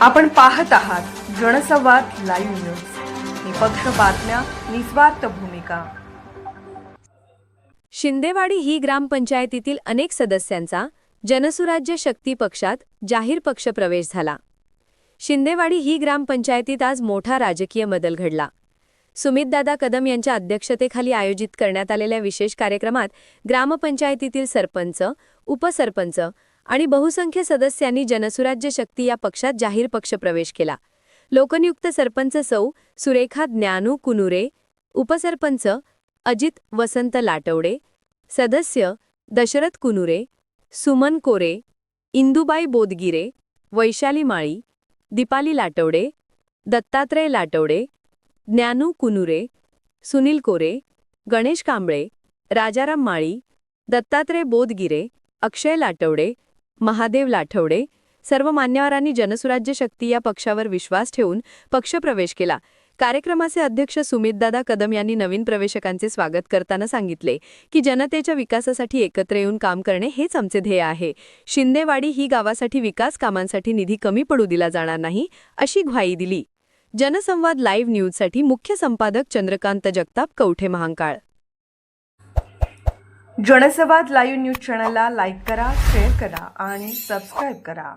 आपण पाहत आहात जनसंवाद लाईव्ह न्यूज. निपक्ष बातम्या निस्वार्थ भूमिका. शिंदेवाडी ही ग्रामपंचायतीतील अनेक सदस्यांचा जनसुराज्य शक्ती पक्षात जाहीर पक्ष प्रवेश झाला. शिंदेवाडी ही ग्रामपंचायतीत आज मोठा राजकीय बदल घडला. सुमितदादा कदम यांच्या अध्यक्षतेखाली आयोजित करण्यात आलेल्या विशेष कार्यक्रमात ग्रामपंचायतीतील सरपंच उपसरपंच आणि बहुसंख्य सदस्यांनी जनसुराज्य शक्ती या पक्षात जाहीर पक्ष प्रवेश केला. लोकनियुक्त सरपंच सौ. सुरेखा ज्ञानू कुनुरे उपसरपंच अजित वसंत लाटवडे सदस्य दशरथ कुनुरे सुमन कोरे इंदुबाई बोदगिरे वैशाली माळी दीपाली लाटवडे दत्तात्रय लाटवडे ज्ञानू कुनुरे सुनील कोरे गणेश कांबळे राजाराम माळी दत्तात्रय बोदगिरे अक्षय लाटवडे महादेव लाठवडे सर्व मान्यवरांनी जनसुराज्य शक्ती या पक्षावर विश्वास ठेवून पक्षप्रवेश केला. कार्यक्रमाचे अध्यक्ष सुमितदादा कदम यांनी नवीन प्रवेशकांचे स्वागत करताना सांगितले की जनतेच्या विकासासाठी एकत्र येऊन काम करणे हेच आमचे ध्येय आहे. शिंदेवाडी ही गावासाठी विकास कामांसाठी निधी कमी पडू दिला जाणार नाही अशी ग्वाही दिली. जनसंवाद लाईव्ह न्यूजसाठी मुख्य संपादक चंद्रकांत जगताप कवठे महांकाळ जनसंवाद लाईव्ह न्यूज चॅनलला लाईक करा शेअर करा आणि सबस्क्राईब करा.